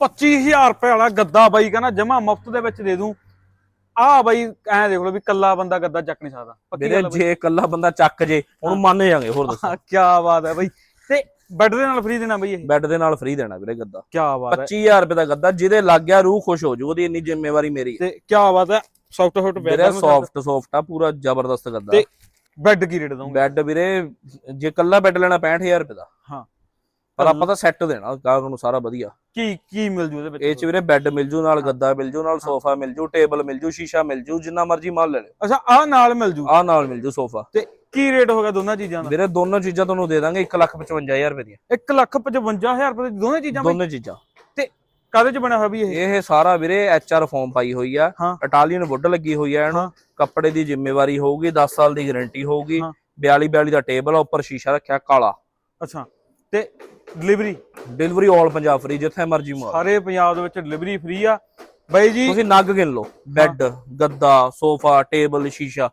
25000 ਰੁਪਏ ਵਾਲਾ ਗੱਦਾ ਬਾਈ ਕਹਿੰਦਾ ਜਮਾ ਮੁਫਤ ਦੇ ਵਿੱਚ ਦੇ ਦੂੰ। ਆ ਬਾਈ ਐਂ ਦੇਖ ਲਓ ਵੀ ਕੱਲਾ ਬੰਦਾ ਗੱਦਾ ਚੱਕ ਨਹੀਂ ਸਕਦਾ। ਪੱਕੀ ਵੀਰੇ। ਜੇ ਇਕੱਲਾ ਬੰਦਾ ਚੱਕ ਜੇ ਉਹਨੂੰ ਮੰਨ ਜਾਾਂਗੇ ਹੋਰ ਦੱਸੋ। ਕੀ ਬਾਤ ਹੈ ਬਾਈ। ਤੇ ਬੈੱਡ ਦੇ ਨਾਲ ਫ੍ਰੀ ਦੇਣਾ ਬਾਈ ਇਹ? ਬੈੱਡ ਦੇ ਨਾਲ ਫ੍ਰੀ ਦੇਣਾ ਵੀਰੇ ਗੱਦਾ। ਕੀ ਬਾਤ ਹੈ। 25000 ਰੁਪਏ ਦਾ ਗੱਦਾ ਜਿਹਦੇ ਲੱਗ ਗਿਆ ਰੂਹ ਖੁਸ਼ ਹੋ ਜੂ ਉਹਦੀ ਇੰਨੀ ਜ਼ਿੰਮੇਵਾਰੀ ਮੇਰੀ ਤੇ ਕੀ ਬਾਤ ਹੈ ਸੌਫਟ ਸੌਫਟ ਵੀਰੇ ਸੌਫਟ ਸੌਫਟ ਆ ਪੂਰਾ ਜ਼ਬਰਦਸਤ ਗੱਦਾ। ਤੇ ਬੈੱਡ ਕੀ ਰੇਟ ਦਊਂਗੇ? ਬੈੱਡ ਵੀਰੇ ਜੇ ਕੱਲਾ ਬੈੱਡ ਲੈਣਾ 65000 ਰੁਪਏ ਦਾ। ਪਰ ਆਪਾਂ ਤਾਂ ਸੈੱਟ ਦੇਣਾ ਗਾਹਕ ਨੂੰ ਸਾਰਾ ਵਧੀਆ। ਕੀ ਕੀ ਮਿਲ ਜੂ ਉਹਦੇ ਵਿੱਚ? ਇਹ ਚ ਵੀਰੇ ਬੈੱਡ ਮਿਲ ਜੂ ਨਾਲ ਗੱਦਾ ਮਿਲ ਜੂ ਨਾਲ ਸੋਫਾ ਮਿਲ ਜੂ ਟੇਬਲ ਮਿਲ ਜੂ ਸ਼ੀਸ਼ਾ ਮਿਲ ਜੂ ਜਿੰਨਾ ਮਰਜ਼ੀ ਮਾਲ ਲੈ ਲਿਓ। ਅੱਛਾ ਆ ਨਾਲ ਮਿਲ ਜੂ? ਆਹ ਨਾਲ ਮਿਲ ਜੂ ਸੋਫਾ। ਤੇ ਕੀ ਰੇਟ ਹੋ ਗਿਆ ਦੋਨਾਂ ਚੀਜ਼ਾਂ ਦਾ? ਵੀਰੇ ਦੋਨੋਂ ਚੀਜ਼ਾਂ ਤੁਹਾਨੂੰ ਦੇ ਦਾਂਗੇ 155000 ਰੁਪਏ ਦੀਆਂ। 1 ਲੱਖ 55000 ਰੁਪਏ ਦੀ ਦੋਨੇ ਚੀਜ਼ਾਂ ਦੋਨੋਂ ਚੀਜ਼ਾਂ। ਕਾਦੇ ਚ ਬਣਿਆ ਹੋਇਆ ਵੀ ਇਹ? ਇਹ ਸਾਰਾ ਵੀਰੇ ਐਚਆਰ ਫਾਰਮ ਪਾਈ ਹੋਈ ਆ। ਇਟਾਲੀਅਨ ਵੁੱਡ ਲੱਗੀ ਹੋਈ ਆ ਇਹਨੂੰ। ਕੱਪੜੇ ਦੀ ਜ਼ਿੰਮੇਵਾਰੀ ਹੋਊਗੀ 10 ਸਾਲ ਦੀ ਗਾਰੰਟੀ ਹੋਊਗੀ। ਹਾਂ। 42 42 ਦਾ ਟੇਬਲ ਆ ਉੱਪਰ ਸ਼ੀਸ਼ਾ ਰੱਖਿਆ ਕਾਲਾ। ਅੱਛਾ। ਤੇ delivery delivery all Punjab free ਜਿੱਥੇ ਮਰਜ਼ੀ ਮਾਰ। ਸਾਰੇ ਪੰਜਾਬ ਦੇ ਵਿੱਚ ਡਿਲੀਵਰੀ ਫ੍ਰੀ ਆ। ਬਾਈ ਜੀ ਤੁਸੀਂ ਨਗ ਗਿਣ ਲਓ। ਬੈੱਡ ਗੱਦਾ ਸੋਫਾ ਟੇਬਲ ਸ਼ੀਸ਼ਾ।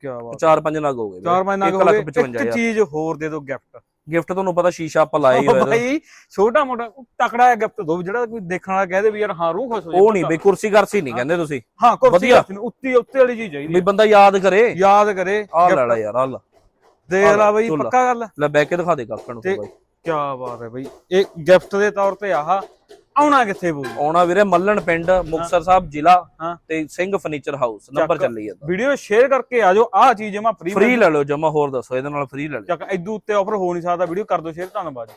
ਕੀ ਬਾਤ। ਚਾਰ ਪੰਜ ਨਗ ਹੋ ਗਏ। ਚਾਰ ਮਹੀਨਾ ਇੱਕ ਹੋ ਗਏ। ਇੱਕ। ਚੀਜ਼ ਹੋਰ ਦੇ ਦਿਓ ਗਿਫਟ ਗਿਫਟ ਤੁਹਾਨੂੰ ਪਤਾ ਸ਼ੀਸ਼ਾ ਆਪਾਂ ਲਾਇਆ ਹੀ ਹੋਇਆ। ਬਾਈ ਛੋਟਾ ਮੋਟਾ ਤਕੜਾ ਗਿਫਟ ਦੋ ਜਿਹੜਾ ਕੋਈ ਦੇਖਣ ਵਾਲਾ ਕਹਦੇ ਵੀ ਯਾਰ ਹਾਂ ਰੂਹ ਖੁਸ਼ ਹੋ ਜਾਏ ਉਹ ਨਹੀਂ ਬਈ ਕੁਰਸੀ ਕਰਸੀ ਨਹੀਂ ਕਹਿੰਦੇ ਤੁਸੀਂ। ਹਾਂ ਕੁਰਸੀ ਵਧੀਆ। ਰੱਖਣੀ, ਉੱਤੇ ਉੱਤੇ ਵਾਲੀ ਚੀਜ਼ ਚਾਹੀਦੀ ਆ। ਬੰਦਾ ਯਾਦ ਕਰੇ। ਯਾਦ ਕਰੇ। ਆਹ ਲੈ ਲੈ ਯਾਰ ਆਹ ਲੈ। ਦੇ ਲੈ, ਬਈ। ਪੱਕਾ ਗੱਲ। ਲੈ ਬੈ ਕੇ ਦਿਖਾ ਦੇ ਕਾਕਾ ਨੂੰ ਬਾਈ। ਕੀ ਬਾਤ ਹੈ ਬਈ। ਇਹ ਗਿਫਟ ਦੇ ਤੌਰ ਤੇ ਆਹ ਆਉਣਾ ਕਿੱਥੇ ਬੋਲ ਆਉਣਾ ਵੀਰੇ ਮੱਲਣ ਪਿੰਡ ਮੁਕਤਸਰ ਸਾਹਿਬ ਜ਼ਿਲ੍ਹਾ। ਤੇ ਸਿੰਘ ਫਰਨੀਚਰ ਹਾਊਸ ਨੰਬਰ। ਚੱਲੀ ਜਾਂਦਾ। ਵੀਡੀਓ ਸ਼ੇਅਰ ਕਰਕੇ ਆ ਜਾਓ ਆਹ ਚੀਜ਼ ਜਮਾ ਫ੍ਰੀ ਫ੍ਰੀ ਲੈ ਲਓ ਜਮਾ ਹੋਰ ਦੱਸੋ ਇਹਦੇ ਨਾਲ ਫ੍ਰੀ ਲੈ ਲਓ। ਚੱਕ ਇਦੋਂ ਉੱਤੇ ਆਫਰ ਹੋ ਨਹੀਂ ਸਕਦਾ ਵੀਡੀਓ ਕਰ ਦਿਓ ਸ਼ੇਅਰ ਧੰਨਵਾਦ।